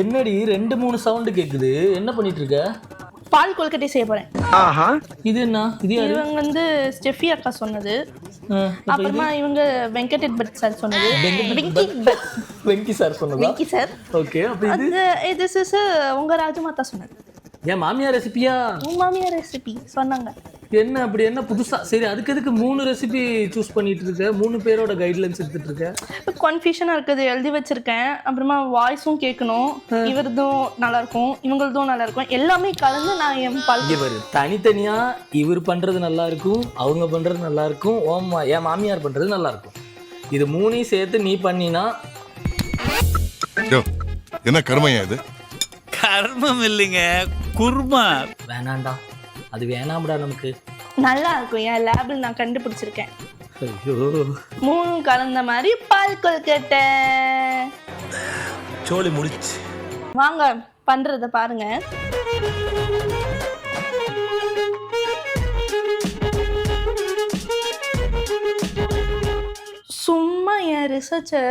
என்னடி ரெண்டு மூணு சவுண்டு கேக்குது. என்ன பண்ணிட்டு இருக்க பால் கொல்கட்டை செய்ய போறேன். இது என்ன? இது யாரு? இவங்க வந்து ஸ்டெஃபி அக்கா சொன்னது. அப்புறமா இவங்க வெங்கடேட் பட் சார் சொன்னது. வெங்கி பட் வெங்கி சார் சொன்னதா? வெங்கி சார் ஓகே அப்ப இது? அது இது சிஸ் உங்க ராஜமாதா சொன்னது. ஏன் மாமியார் ரெசிபியா உங்க மாமியார் ரெசிபி சொன்னாங்க. என்ன அப்படி என்ன புதுசா? சரி அதுக்கு எதுக்கு மூணு ரெசிபி சூஸ் பண்ணிட்டு இருக்க மூணு பேரோட கைட்லைன்ஸ் எடுத்துட்டு இருக்க கன்ஃபியூஷனாக இருக்குது. எழுதி வச்சிருக்கேன். அப்புறமா வாய்ஸும் கேட்கணும். இவரதும் நல்லா இருக்கும் இவங்களதும் நல்லா இருக்கும் எல்லாமே கலந்து நான் என் பாரு தனித்தனியா இவர் பண்றது நல்லா இருக்கும் அவங்க பண்றது நல்லா இருக்கும் ஓமா என் மாமியார் பண்றது நல்லா இருக்கும் இது மூணையும் சேர்த்து நீ பண்ணினா யோ, என்ன கருமையா இது? கர்மம் இல்லைங்க குர்மா. வேணாண்டா. அது வேணாம்டா நமக்கு. நல்லா இருக்கும் என் லேபில் நான் கண்டுபிடிச்சிருக்கேன். ஐயோ. மூணும் கலந்த மாதிரி பால் கொல்கட்டை சோலி முடிச்சு. வாங்க பண்றத பாருங்க. சும்மா என் ரிசர்ச்சை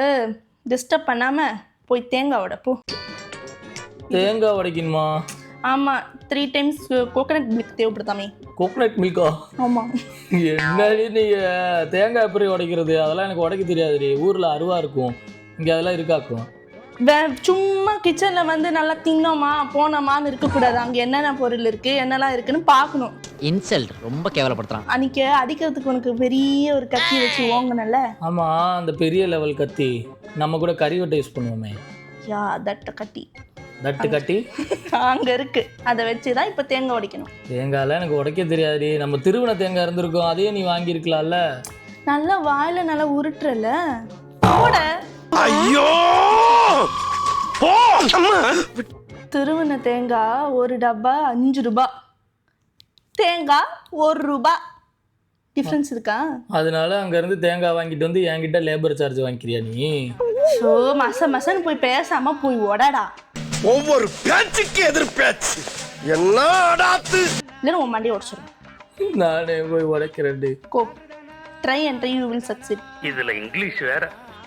டிஸ்டர்ப் பண்ணாம போய் தேங்காய் உடைப்போ தேங்காய் உடைக்கணுமா ஆமா த்ரீ டைம்ஸ் கோகனட் மில்க் தேவைப்படுதாமே கோகனட் மில்கா ஆமா. என்னடி நீங்க தேங்காய் எப்படி உடைக்கிறது? அதெல்லாம் எனக்கு உடைக்க தெரியாதுடி. ஊர்ல அருவா இருக்கும். இங்க அதெல்லாம் இருக்காக்கும். வே- சும்மா கிச்சன்ல வந்து நல்லா தின்னோமா போனோமான்னு இருக்கக்கூடாது. அங்க என்னென்ன பொருள் இருக்கு என்னெல்லாம் இருக்குன்னு பார்க்கணும். இன்சல்ட் ரொம்ப கேவலப்படுத்துறான். அன்னைக்கு அடிக்கிறதுக்கு உனக்கு பெரிய ஒரு கத்தி வச்சு ஓங்கனல்ல ஆமா அந்த பெரிய லெவல் கத்தி. நம்ம கூட கறிவட்டை யூஸ் பண்ணுவோமே. யா தட்ட கட்டி. தட்டு கட்டி. அங்க இருக்கு. அதை வச்சு தான் இப்போ தேங்காய் உடைக்கணும். தேங்காய்லாம் எனக்கு உடைக்க தெரியாதுடி. நம்ம திருவண்ண தேங்காய் இருந்திருக்கும். அதையே நீ வாங்கியிருக்கலாம்ல? நல்லா வாயில நல்லா உருட்டுறல. போட. ஐயோ! திருவண்ண தேங்காய் ஒரு டப்பா அஞ்சு ரூபா. தேங்காய் ஒரு ரூபா. டிஃப்ரென்ஸ் இருக்கா? அதனால அங்கேருந்து தேங்காய் வாங்கிட்டு வந்து என்கிட்ட லேபர் சார்ஜ் வாங்கிக்கிறியா நீ? ஸோ மச மசன்னு போய் பேசாம போய் உடடா ஒவ்வொரு பேச்சுக்கு எதிர் பேச்சு. என்ன அடாத்து இல்லைன்னு உன் மண்டியை உடச்சிடும் நானே போய் உடைக்கிறேன்டி. Go try and try you will succeed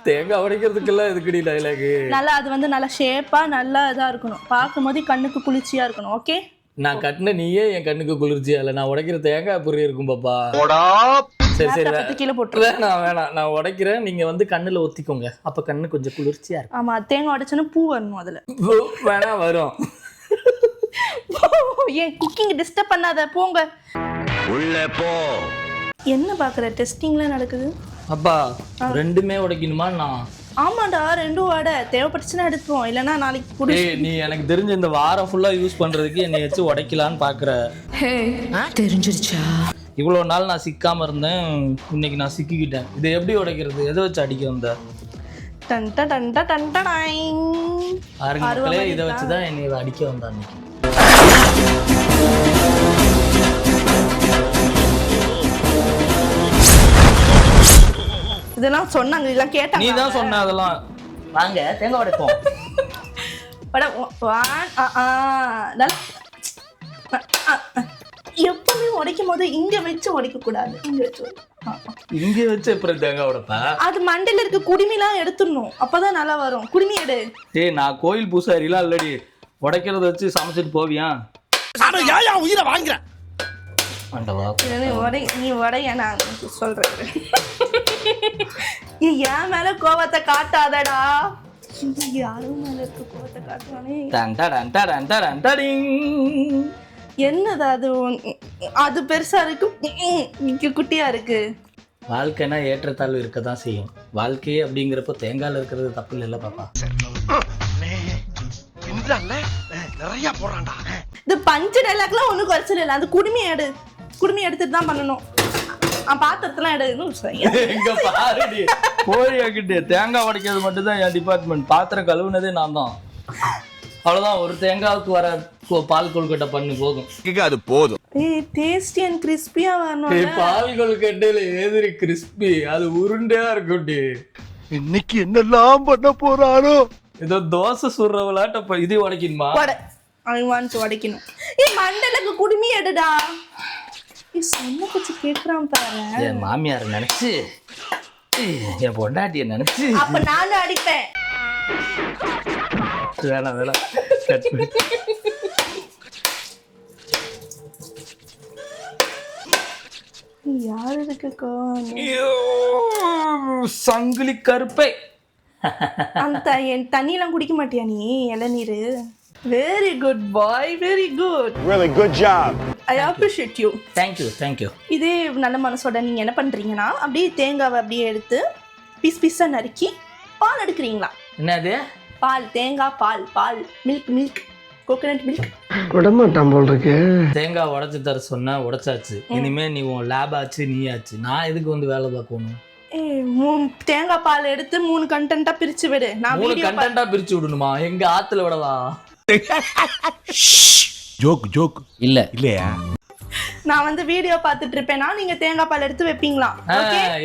தேங்காய் உடைக்கிறதுக்கெல்லாம் எதுக்குடி டைலாகு நல்லா அது வந்து நல்லா ஷேப்பா நல்லா இதா இருக்கணும். பார்க்கும்போது கண்ணுக்கு குளிர்ச்சியா இருக்கணும் ஓகே நான் கட்டின நீயே என் கண்ணுக்கு குளிர்ச்சியா இல்லை? நான் உடைக்கிற தேங்காய் பொறி இருக்கும் பாப்பா. சரி சரி. கீழே போட்டுரு. வேணாம் வேணாம். நான் உடைக்கிறேன். நீங்க வந்து கண்ணுல ஒத்திக்கோங்க. அப்ப கண்ணு கொஞ்சம் குளிர்ச்சியா இருக்கும். ஆமா தேங்காய் உடைச்சோன்னா பூ வரணும் அதுல. ஓ, வேணாம் வரும். ஏன் குக்கிங் டிஸ்டர்ப் பண்ணாத. போங்க. உள்ள போ. என்ன பாக்குற? டெஸ்டிங்ல நடக்குது. அப்பா ரெண்டுமே உடைக்கணுமா? நான் ஆமாடா ரெண்டும் வடை. தேவைப்பட்டுச்சுன்னா எடுத்துருவோம் இல்லைன்னா நாளைக்கு குடி நீ எனக்கு தெரிஞ்ச இந்த வாரம் ஃபுல்லா யூஸ் பண்றதுக்கு என்னை வச்சு உடைக்கலான்னு பாக்குற. தெரிஞ்சிருச்சா? இவ்வளோ நாள் நான் சிக்காம இருந்தேன். இன்னைக்கு நான் சிக்கிக்கிட்டேன். இதை எப்படி உடைக்கிறது? எதை வச்சு அடிக்க வந்த? டன்ட டன்ட டன்ட டைங். பாருங்க மக்களே இதை வச்சு தான் என்னை அடிக்க வந்தா அன்னைக்கு இதெல்லாம் சொன்னாங்க இதெல்லாம் நீ கேட்டாங்க. தான் சொன்ன அதெல்லாம். வாங்க தேங்காய் உடைப்போம் ஆ, நல்லா-. எப்பவுமே உடைக்கும் போது இங்க வச்சு உடைக்க கூடாது இங்க வச்சு. இங்கே வச்சு எப்படி தேங்காய் உடைப்ப? அது மண்டையில இருக்க குடுமிலாம் எடுத்துடணும் அப்பதான் நல்லா வரும். குடுமி எடு. ஏய் நான் கோயில் பூசாரிலாம் இல்லடி. உடைக்கிறத வச்சு சமைச்சிட்டு போவியா? அட ஏயா உயிரை வாங்குறேன். ஆண்டவா நீ உடை நீ உடைய நான் சொல்றேன். நீ என் மேல கோவத்தை காட்டாதடா. யாரும் மேல இருக்க கோவத்தை காட்டுவானே. டன் டடன் டடன் டடன் டடிங். என்னது அது? பெருசா இருக்கு. இங்க குட்டியா இருக்கு. வாழ்க்கைனா ஏற்றத்தாழ்வு இருக்க தான் செய்யும். வாழ்க்கையே அப்படிங்கிறப்போ தேங்காயில் இருக்கிறது தப்பு இல்லை பாப்பா. நிறைய போறான்டா இது பஞ்சு டைலாக்லாம் ஒன்றும் குறைச்சல இல்லை. அந்த குடுமி எடு. குடுமி எடுத்துட்டு தான் பண்ணணும். பாத்திரத்தெல்லாம் எடு. இன்னும் சரியா எங்க பாருடி. கோழி ஆக்கிட்டு தேங்காய் உடைக்கிறது மட்டும் தான் என் டிபார்ட்மெண்ட் பாத்திரம் கழுவுனதே நான் தான். அவ்வளோதான் ஒரு தேங்காவுக்கு வர பால் கொழுக்கட்டை பண்ணு போதும். அது போதும். டேஸ்டி அண்ட் கிறிஸ்பியா வரணும் பால் கொழுக்கட்டையில ஏதிரி கிறிஸ்பி அது உருண்டையா இருக்கும்டி. இன்னைக்கு என்னெல்லாம் பண்ண போறாரோ ஏதோ தோசை சுடுறவளாட்ட இப்ப இது உடைக்கணுமா? வடை ஐ வாண்ட் உடைக்கணும். ஏய் மண்டலுக்கு குடுமி எடுடா. சொன்ன பச்சு கேட்குறான் பாரு என் மாமியார் நினைச்சு என் பொண்டாட்டிய நினைச்சு அப்ப நானும் அடிப்பேன் வேணாம் வேணாம் கட். யார்? ஐயோ, சங்கிலி கருப்பை அந்த என் தண்ணியெல்லாம் குடிக்க மாட்டியா நீ இளநீர் very good boy very good Really good job. I appreciate you thank you thank you இதே நல்ல மனசோட நீங்கள் என்ன பண்ணுறீங்கன்னா அப்படியே தேங்காவை அப்படியே எடுத்து பீஸ் பீஸாக நறுக்கி பால் எடுக்கிறீங்களா? என்னது? பால் தேங்காய் பால் பால் மில்க் மில்க் கோகனட் மில்க் விடமாட்டான் போல் இருக்கு தேங்காய் உடைச்சு தர சொன்ன உடைச்சாச்சு. இனிமே நீ உன் லேப் ஆச்சு நீ ஆச்சு நான் எதுக்கு வந்து வேலை பார்க்கணும்? தேங்காய் பால் எடுத்து மூணு கண்டென்ட்டாக பிரித்து விடு. நான் மூணு கண்டென்ட்டா பிரிச்சு விடணுமா? எங்க ஆத்துல விடவா? ஜோக் ஜோக் இல்ல. இல்லையா? நான் வந்து வீடியோ பார்த்துட்டு இருப்பேனா நீங்கள் தேங்காய் பால் எடுத்து வைப்பீங்களா?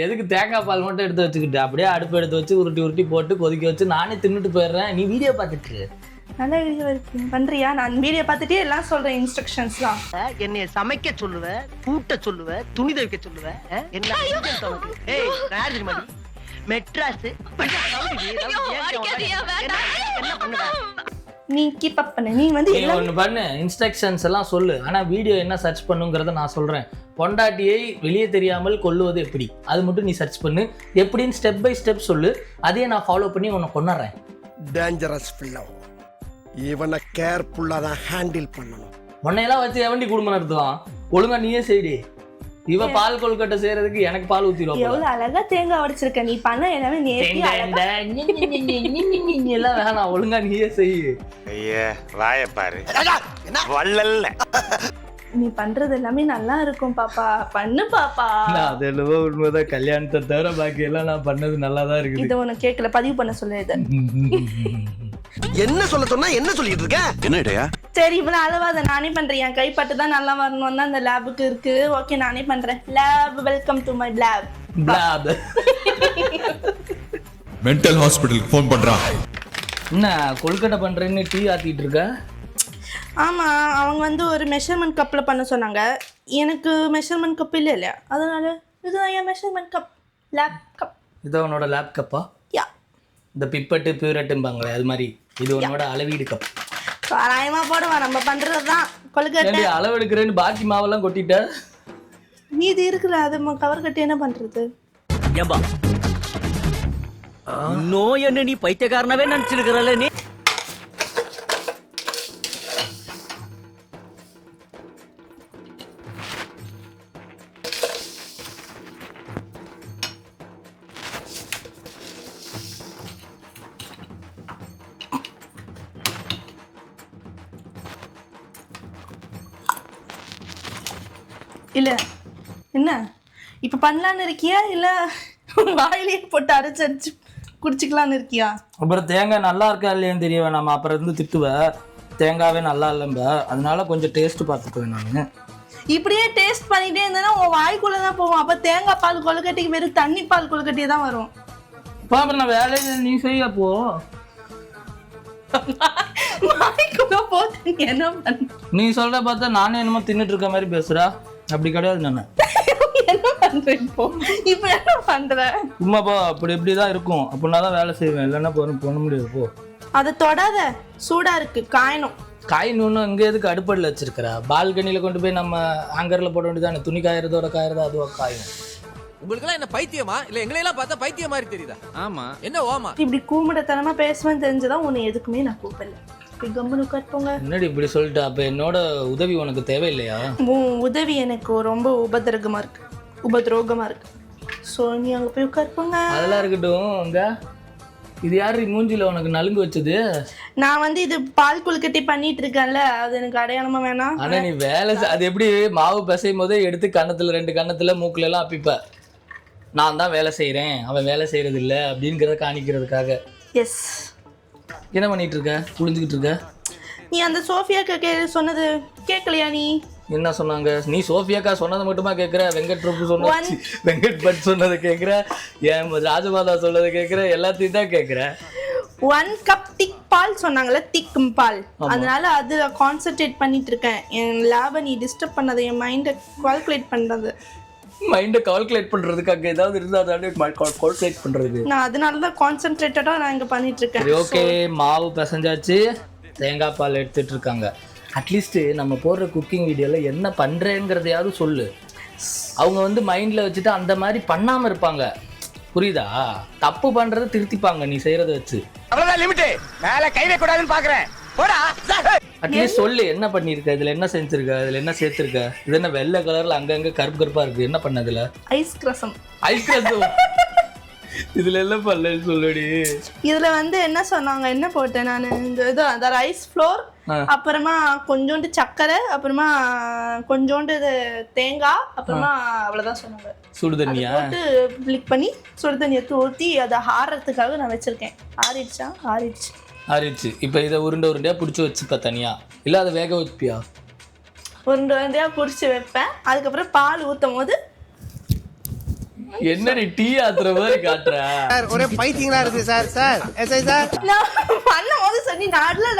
எதுக்கு தேங்காய் பால் மட்டும் எடுத்து வச்சுக்கிட்டு? அப்படியே அடுப்பு எடுத்து வச்சு உருட்டி உருட்டி போட்டு கொதிக்க வச்சு நானே தின்னுட்டு போயிடுறேன். நீ வீடியோ பார்த்துட்டு. நல்ல வீடியோ இருக்கு. பண்ணுறியா நான் வீடியோ பார்த்துட்டே எல்லாம் சொல்கிறேன் இன்ஸ்ட்ரக்ஷன்ஸ்லாம் என்னைய சமைக்க சொல்லுவ கூட்ட சொல்லுவ துணி துவைக்க சொல்லுவ அஹ்? என்ன? ஏய் நீ? மெட்ராஸ் என்ன பண்ணுவ? நீ கீப் அப் பண்ணு. நீ வந்து நீ எல்லாம் ஒன்று பண்ணு. இன்ஸ்ட்ரக்ஷன்ஸ் எல்லாம் சொல்லு. ஆனால் வீடியோ என்ன சர்ச் பண்ணுங்கிறத நான் சொல்கிறேன் பொண்டாட்டியை வெளியே தெரியாமல் கொல்லுவது எப்படி? அது மட்டும் நீ சர்ச் பண்ணு. எப்படின்னு ஸ்டெப் பை ஸ்டெப் சொல்லு. அதையே நான் ஃபாலோ பண்ணி உன்னை கொண்டுறேன் டேஞ்சரஸ் ஃபில்லோ இவனை கேர்ஃபுல்லா தான் ஹேண்டில் பண்ணணும். உன்னையெல்லாம் வச்சு எவண்டி குடும்பம் நடத்துவான்? ஒழுங்கா நீயே செய்டி. இவ பால் கொழுக்கட்டை செய்யறதுக்கு எனக்கு பால் ஊத்திடுவா எவ்வளவு அழகா தேங்காய் உடைச்சிருக்க நீ பண்ண எல்லாமே நேர்த்தி அழகா? எல்லாம் வேணாம் ஒழுங்கா நீயே செய். ஐயா வாய பாரு. வள்ளல்ல. நீ பண்றது எல்லாமே நல்லா இருக்கும் பாப்பா. பண்ணு பாப்பா. நான் அது என்னவோ உண்மைதான் கல்யாணத்தை தவிர பாக்கி எல்லாம் நான் பண்ணது நல்லா தான் இருக்குது. இதை உனக்கு கேட்கல பதிவு பண்ண சொல்லு இதை. என்ன சொல்ல சொன்னா என்ன சொல்லிட்டு இருக்க? என்ன இடையா? சரி இவ்வளவு அளவாத நானே பண்றேன். என் கைப்பட்டு தான் நல்லா வரணும் தான் அந்த லேபுக்கு இருக்கு. ஓகே நானே பண்றேன். Lab welcome to my lab Blab. Mental ஹாஸ்பிட்டலுக்கு ஃபோன் பண்றான் என்ன கொழுக்கட்டை பண்றேன்னு டீ ஆத்திட்டு இருக்க? ஆமா அவங்க வந்து ஒரு மெஷர்மெண்ட் கப்ல பண்ண சொன்னாங்க. எனக்கு மெஷர்மெண்ட் கப் இல்லை இல்லையா அதனால இதுதான் என் மெஷர்மெண்ட் கப் லேப் கப் இது உன்னோட லேப் கப்பா இந்த பிப்பட்டு பியூரட்டும்பாங்களே அது மாதிரி. இது உன்னோட அளவீடு கப். தோராயமா போடுவான் நம்ம பண்றது தான் கொழுக்கட்டை. அளவு எடுக்கிறேன்னு பாக்கி மாவெல்லாம் கொட்டிட்ட? மீதி இருக்குல்ல அது கவர் கட்டி என்ன பண்றது? ஏம்பா. இன்னும் என்ன நீ பைத்தியக்காரனவே நினைச்சிருக்கிறல்ல நீ? பண்ணலான்னு இருக்கியா? இல்ல வாயிலேயே போட்டு அரைச்சு அரைச்சு குடிச்சுக்கலான்னு இருக்கியா? அப்புறம் தேங்காய் நல்லா இருக்கா இல்லையான்னு தெரிய வேணாமா. அப்புறம் இருந்து திட்டுவ. தேங்காவே நல்லா இல்லைம்ப. அதனால கொஞ்சம் டேஸ்ட் பார்த்துக்குவேன் நான். இப்படியே டேஸ்ட் பண்ணிட்டே இருந்தேன்னா உன் வாய்க்குள்ள தான் போவோம். அப்ப தேங்காய் பால் கொழுக்கட்டைக்கு வெறும் தண்ணி பால் கொழுக்கட்டையே தான் வரும். இப்போ அப்புறம் நான் வேலையை நீ செய்ய அப்போ வாய்க்குள்ள நீ என்ன பண்ண? நீ சொல்ற பார்த்தா நானே என்னமோ தின்னுட்டு இருக்க மாதிரி பேசுறா. அப்படி கிடையாது நான். என்ன பண்ற இப்போ? இப்ப என்ன பண்ற? சும்மாப்பா அப்படி இப்படி தான் இருக்கும் அப்படின்னா தான் வேலை செய்வேன். இல்லைன்னா போற பண்ண முடியாது போ. அதை தொடாத. சூடா இருக்கு. காயணும். காய் நூன்னு அங்கே எதுக்கு அடுப்படியில் வச்சிருக்கிறா? பால்கனியில் கொண்டு போய் நம்ம ஆங்கரில் போட வேண்டியதானே துணி காயறதோட காயறதோ அதுவாக காயும். உங்களுக்கு என்ன பைத்தியமா? இல்ல எங்களையெல்லாம் பார்த்தா பைத்தியம் மாதிரி தெரியுதா? ஆமா. என்ன ஓமா? இப்படி கூமிடத்தனமா பேசுவேன்னு தெரிஞ்சுதான் உன்னை எதுக்குமே நான் கூப்பிடல. போய் கம்முனு உட்காருப்போங்க என்னடி இப்படி சொல்லிட்டு? அப்போ என்னோட உதவி உனக்கு தேவையில்லையா? உன் உதவி எனக்கு ரொம்ப உபதிரகமா இருக்கு. உபதிரோகமா இருக்கு. ஸோ நீ அங்க போய் உட்காருப்போங்க அதெல்லாம் இருக்கட்டும் அங்க. இது யாரு மூஞ்சில உனக்கு நலுங்கு வச்சது? நான் வந்து இது பால் கொழுக்கட்டை பண்ணிட்டு இருக்கேன்ல அது எனக்கு அடையாளமா வேணாம் ஆனா நீ வேலை அது எப்படி மாவு பிசையும் போதே எடுத்து கன்னத்துல ரெண்டு கன்னத்துல மூக்குல எல்லாம் அப்பிப்ப. நான் தான் வேலை செய்றேன். அவன் வேலை செய்யறது இல்ல அப்படிங்கிறத காணிக்கிறதுக்காக. எஸ் என்ன பண்ணிட்டு இருக்க புரிஞ்சுக்கிட்டு இருக்க நீ அந்த சோஃபியா கே சொன்னது கேட்கலையா நீ? என்ன சொன்னாங்க? நீ சோஃபியாக்கா சொன்னதை மட்டுமா கேட்குற வெங்கட் பிரபு சொன்னது வெங்கட் பட் சொன்னதை கேட்குற என் ராஜமாதா சொன்னதை கேட்குற எல்லாத்தையும் தான் கேட்குற ஒன் கப் திக் பால் சொன்னாங்கல்ல திக் பால். அதனால அது கான்சென்ட்ரேட் பண்ணிட்டு இருக்கேன் என் லேபை நீ டிஸ்டர்ப் பண்ணது என் மைண்டை கால்குலேட் பண்ணுறது மைண்டை கால்குலேட் பண்றதுக்கு அங்க ஏதாவது இருந்தா தானே கால்குலேட் பண்றதுக்கு நான் அதனால தான் கான்சென்ட்ரேட்டடா நான் இங்க பண்ணிட்டு இருக்கேன் சரி ஓகே மாவு பிசைஞ்சாச்சு. தேங்காய் பால் எடுத்துட்டு இருக்காங்க அட்லீஸ்ட் நம்ம போடுற குக்கிங் வீடியோல என்ன பண்றேங்கிறதையாவது சொல்லு. அவங்க வந்து மைண்ட்ல வச்சுட்டு அந்த மாதிரி பண்ணாம இருப்பாங்க. புரியுதா? தப்பு பண்றதை திருத்திப்பாங்க நீ செய்யறத வச்சு. அவ்வளவுதான் லிமிட் மேல கை வைக்க கூடாதுன்னு பாக்குறேன். போடா. அட்லீஸ்ட் சொல்லு என்ன பண்ணிருக்க இதுல என்ன செஞ்சிருக்க? இதுல என்ன சேர்த்திருக்க? இது என்ன வெள்ளை கலர்ல அங்கங்க கருப்பு கருப்பா இருக்கு? என்ன பண்ணதுல? ஐஸ் கிரசம் ஐஸ்கிரீம் இதுல எல்லாம் பண்ணலன்னு சொல்லுடி. இதுல வந்து என்ன சொன்னாங்க? என்ன போட்டேன் நான்? இந்த இது அந்த ரைஸ் ஃப்ளோர். அப்புறமா கொஞ்சோண்டு சர்க்கரை அப்புறமா கொஞ்சோண்டு தேங்காய் அப்புறமா அவ்வளவுதான் சொன்னாங்க. சுடு தண்ணியா? போட்டு கிளிக் பண்ணி சுடு தண்ணி எடுத்து ஊற்றி அதை ஆறுறதுக்காக நான் வச்சிருக்கேன். ஆறிடுச்சா? ஆறிடுச்சு. ஆறிடுச்சு. இப்போ இதை உருண்டை உருண்டையா பிடிச்சி வச்சுப்ப தனியா? இல்ல அதை வேக வைப்பியா உருண்டை உருண்டையா பிடிச்சி வைப்பேன். அதுக்கப்புறம் பால் ஊற்றும் போது என்ன நீ டீ ஆத்துற மாதிரி காட்டுற? ஒரே பைத்தியங்களா இருக்கு சார் சார். SI sir. நான் சொல்லி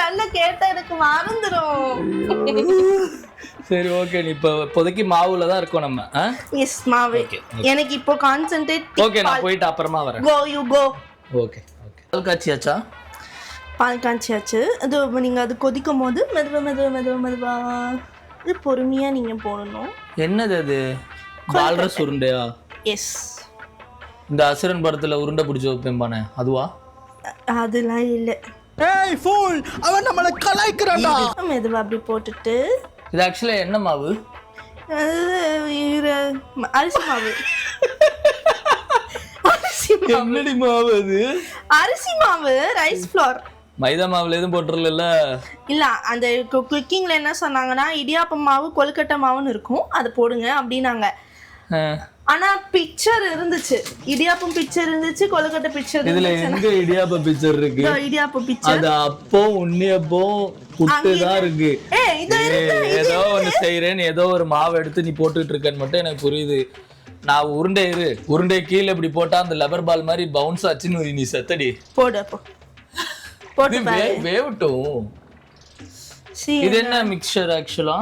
நல்லா கேட்டா எனக்கு மறந்துடும் சரி ஓகே நீ இப்போ இப்போதைக்கு மாவுல தான் இருக்கோம் நம்ம எஸ் மாவு. எனக்கு இப்போ கான்சென்ட்ரேட் ஓகே நான் போயிட்டு அப்புறமா வரேன். Go you go okay okay பால் காய்ச்சியாச்சா? பால் காய்ச்சியாச்சு. அது நீங்கள் அது கொதிக்கும் போது மெதுவா மெதுவா மெதுவா மெதுவா இது பொறுமையாக நீங்கள் போடணும். என்னது அது? பால்ரஸ் உருண்டையா எஸ் இந்த அசுரன் படத்துல உருண்டை பிடிச்சி வைப்பேன் பானே. அதுவா? அதெல்லாம் இல்லை. ஏய் ஃபூல் அவன் நம்மள கலாய்க்கிறான்டா. மெதுவாக அப்படி போட்டுட்டு. இது ஆக்சுவலா என்ன மாவு? அரிசி மாவு. அரிசி மாவு. என்னடி மாவு அது? அரிசி மாவு ரைஸ் ஃப்ளோர் மைதா மாவுல எதுவும் போட்டுறல இல்ல அந்த குக்கிங்ல என்ன சொன்னாங்கன்னா இடியாப்பம் மாவு கொழுக்கட்டை மாவுன்னு இருக்கும். அதை போடுங்க அப்படின்னாங்க. ஆனா பிக்சர் இருந்துச்சு. இடியாப்பம் பிக்சர் இருந்துச்சு கொழுக்கட்டை பிக்சர் இதுல எங்க இடியாப்ப பிக்சர் இருக்கு? இடியாப்பம் பிக்சர். அது அப்போ உன்னியப்போ புட்டு தான் இருக்கு. ஏதோ ஒண்ணு செய்யறேன்னு ஏதோ ஒரு மாவு எடுத்து நீ போட்டுட்டு இருக்கேன்னு மட்டும் எனக்கு புரியுது. நான் உருண்டை இரு. உருண்டை கீழே இப்படி போட்டா அந்த லெபர் பால் மாதிரி பவுன்ஸ் ஆச்சுன்னு நீ செத்தடி. போடு அப்போ போட்டு பாரு. வேவட்டும். see இது என்ன mixture actually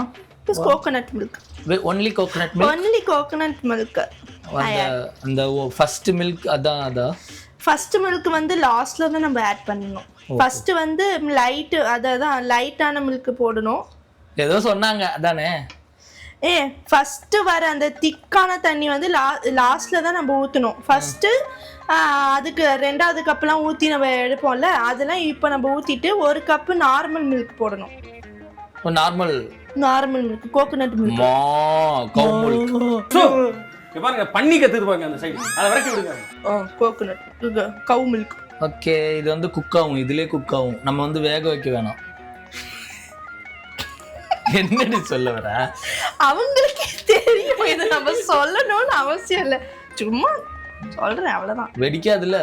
coconut milk only coconut milk only coconut milk அந்த அந்த ஃபர்ஸ்ட் மில்க் அதான் அதான் ஃபர்ஸ்ட் மில்க் வந்து லாஸ்ட்ல தான் நம்ம ஆட் பண்ணணும். ஃபர்ஸ்ட் வந்து லைட் அதான் லைட்டான மில்க் போடணும். ஏதோ சொன்னாங்க அதானே? ஏ ஃபர்ஸ்ட் வர அந்த திக்கான தண்ணி வந்து லா லாஸ்ட்ல தான் நம்ம ஊற்றணும் ஃபர்ஸ்ட்டு அதுக்கு ரெண்டாவது கப்லாம் ஊற்றி நம்ம எடுப்போம்ல அதெல்லாம் இப்போ நம்ம ஊற்றிட்டு ஒரு கப்பு நார்மல் மில்க் போடணும். Normal normal milk coconut milk மா கவு மில்க் பாருங்க பண்ணி கத்துருப்பாங்க அந்த சைடு அதை வரைக்கும் விடுங்க. கோகோனட் கவு மில்க் ஓகே இது வந்து குக் ஆகும் இதுலயே குக் ஆகும் நம்ம வந்து வேக வைக்க வேணாம். என்னடி சொல்ல வர? அவங்களுக்கே தெரியும் இதை நம்ம சொல்லணும்னு அவசியம் இல்லை. சும்மா சொல்கிறேன் அவ்வளோதான் வெடிக்காதுல்ல?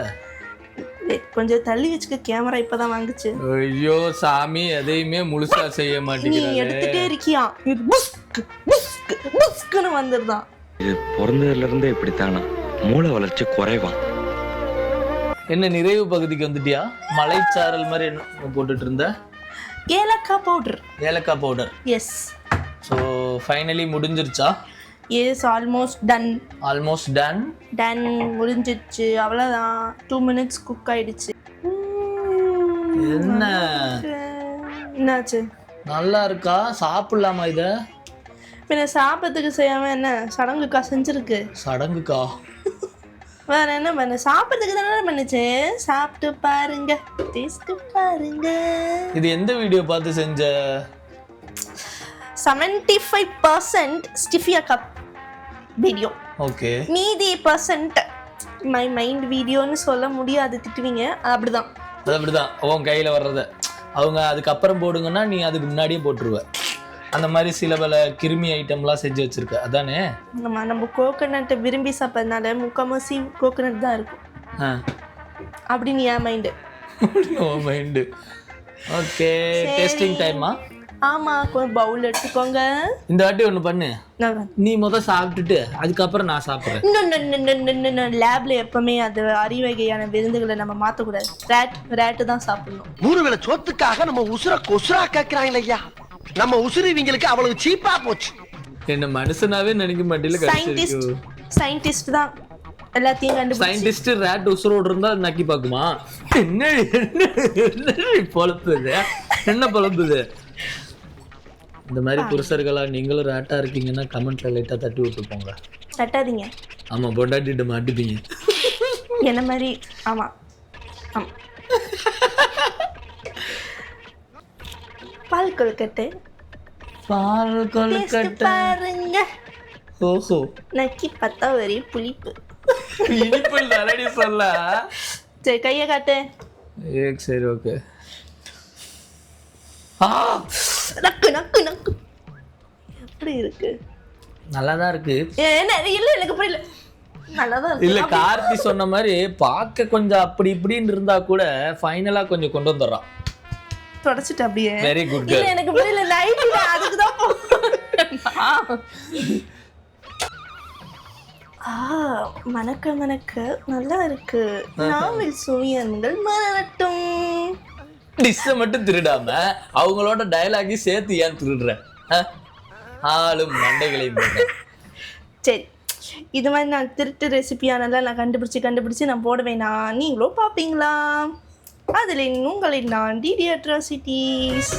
கொஞ்சம் தள்ளி வச்சுக்க கேமரா இப்பதான் வாங்குச்சு. ஐயோ சாமி எதையுமே முழுசா செய்ய நீ மாட்டேங்கிறாரு எடுத்துட்டே இருக்கியா? இது புஸ்க் புஸ்க் புஸ்க்குன்னு வந்துருதான் இது பிறந்ததுல இருந்தே இப்படித்தானா? மூளை வளர்ச்சி குறைவான் என்ன நிறைவு பகுதிக்கு வந்துட்டியா? மலைச்சாரல் மாதிரி என்ன போட்டுட்டு இருந்த ஏலக்காய் பவுடர் ஏலக்காய் பவுடர் எஸ் ஸோ ஃபைனலி முடிஞ்சிருச்சா? Yes almost done almost done done முடிஞ்சிருச்சு அவ்வளோதான் டூ மினிட்ஸ் குக் ஆயிடுச்சு. என்ன? என்னாச்சு? நல்லா இருக்கா? சாப்பிடலாமா இத? பின்ன சாப்பிட்றதுக்கு செய்யாம என்ன? சடங்குக்கா செஞ்சிருக்கு. சடங்குக்கா? வேற என்ன பண்ண? சாப்பிட்றதுக்கு தானே பண்ணுச்சு. சாப்பிட்டு பாருங்க. டேஸ்ட் பாருங்க. இது எந்த வீடியோ பார்த்து செஞ்ச? செவன்டி ஃபைவ் பர்சன்ட் ஸ்டிஃபியா கப். வீடியோ ஓகே மீதி பர்சன்ட் மை மைண்ட் வீடியோன்னு சொல்ல முடியாது திட்டுவீங்க. அப்படிதான். அது அப்படிதான். உன் கையில வர்றத. அவங்க அதுக்கப்புறம் போடுங்கன்னா நீ அதுக்கு முன்னாடியே போட்டுருவ. அந்த மாதிரி சில பல கிருமி ஐட்டம்லாம் செஞ்சு வச்சிருக்க. அதானே? நம்ம நம்ம கோகனட்டை விரும்பி சாப்பிட்றதுனால முக்கால்வாசி கோகனட் தான் இருக்கும். ஆ. அப்படின்னு என் mind no mind okay tasting டைமா ஆமாம் கொஞ்சம் பவுல் எடுத்துக்கோங்க. இந்த வாட்டி ஒன்று பண்ணு. நீ முத சாப்பிட்டுட்டு அதுக்கப்புறம் நான் சாப்பிட்றேன். லேப்ல எப்பவுமே அது அறிவகையான விருந்துகளை நம்ம மாற்றக்கூடாது ரேட் ரேட்டு தான் சாப்பிடணும். மூணு வேளை சோத்துக்காக நம்ம உசுர கொசுரா கேக்குறாங்க ஐயா. நம்ம உசுறு இவங்களுக்கு அவ்வளவு சீப்பா போச்சு. என்ன மனுஷனாவே நினைக்க மாட்டேல. கடைசி சயின்டிஸ்ட் தான். எல்லாத்தையும் கண்டுபிடிச்சு. சயின்டிஸ்ட் ரேட் உசுரோடு இருந்தா நக்கி பார்க்குமா? என்ன என்ன என்ன பொழப்புது என்ன பொழப்புது இந்த மாதிரி புருஷர்களா நீங்களும் ரேட்டா இருக்கீங்கன்னா கமெண்ட்ல லைட்டா தட்டி விட்டு போங்க தட்டாதீங்க. ஆமா பொண்டாட்டிட்டு மாட்டிப்பீங்க. என்ன மாதிரி? ஆமா. ஆமா. பால் கொழுக்கட்டை. பால் கொழுக்கட்டை. பாருங்க. ஓஹோ. நக்கி பார்த்தா ஒரே புளிப்பு. இனிப்பு நல்லடி சொல்ல. சரி கையை காட்டு. ஏ சரி ஓகே ஆ! நக்கு நக்கு நக்கு. எப்படி இருக்கு? நல்லா தான் இருக்கு. ஏ, என்ன இல்ல எனக்கு புரியல. இல்ல கார்த்தி சொன்ன மாதிரி பார்க்க கொஞ்சம் அப்படி இப்படின்னு இருந்தா கூட ஃபைனலா கொஞ்சம் கொண்டு வந்துடுறான். தொடச்சிட்டு அப்படியே. வெரி குட் இல்ல எனக்கு புரியல நைட்ல அதுக்கு தான் ஆ மணக்க மணக்க. நல்லா இருக்கு. நாவல் சுவியன்கள் மறவட்டும் டிஷ்ஷை மட்டும் திருடாம அவங்களோட டயலாகையும் சேர்த்து ஏன் திருடுற? ஆளும் மண்டைகளையும் சரி. இது மாதிரி நான் திருட்டு ரெசிபியானலாம் நான் கண்டுபிடிச்சி கண்டுபிடிச்சி நான் போடுவேனா. நீங்களும் பார்ப்பீங்களா? அதில் உங்களை நான் டிடி அட்ராசிட்டிஸ்